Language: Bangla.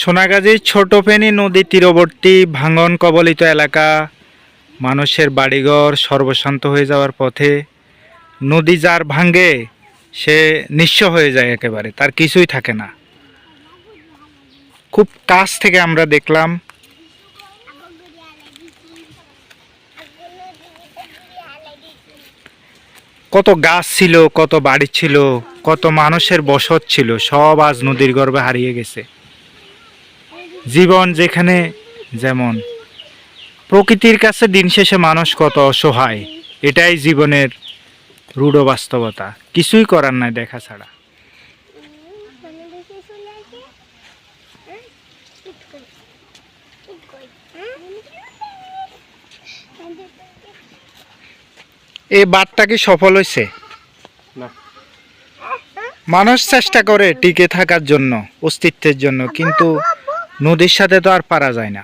সোনাগাজীর ছোটফেনী নদী তীরবর্তী ভাঙন কবলিত এলাকা। মানুষের বাড়িঘর সর্বশান্ত হয়ে যাওয়ার পথে নদী যার ভাঙ্গে, সে নিঃস্ব হয়ে যায় একেবারে, তার কিছুই থাকে না। খুব কাছ থেকে আমরা দেখলাম, কত গাছ ছিল, কত বাড়ি ছিল, কত মানুষের বসত ছিল, সব আজ নদীর গর্ভে হারিয়ে গেছে। জীবন যেখানে যেমন। প্রকৃতির কাছে দিন শেষে মানুষ কত অসহায় এটাই জীবনের রূঢ় বাস্তবতা। কিছুই করার নাই দেখা ছাড়া। এই বারটা কি সফল হয়েছে মানুষ চেষ্টা করে টিকে থাকার জন্য অস্তিত্বের জন্য কিন্তু নদীর সাথে তো আর পারা যায় না।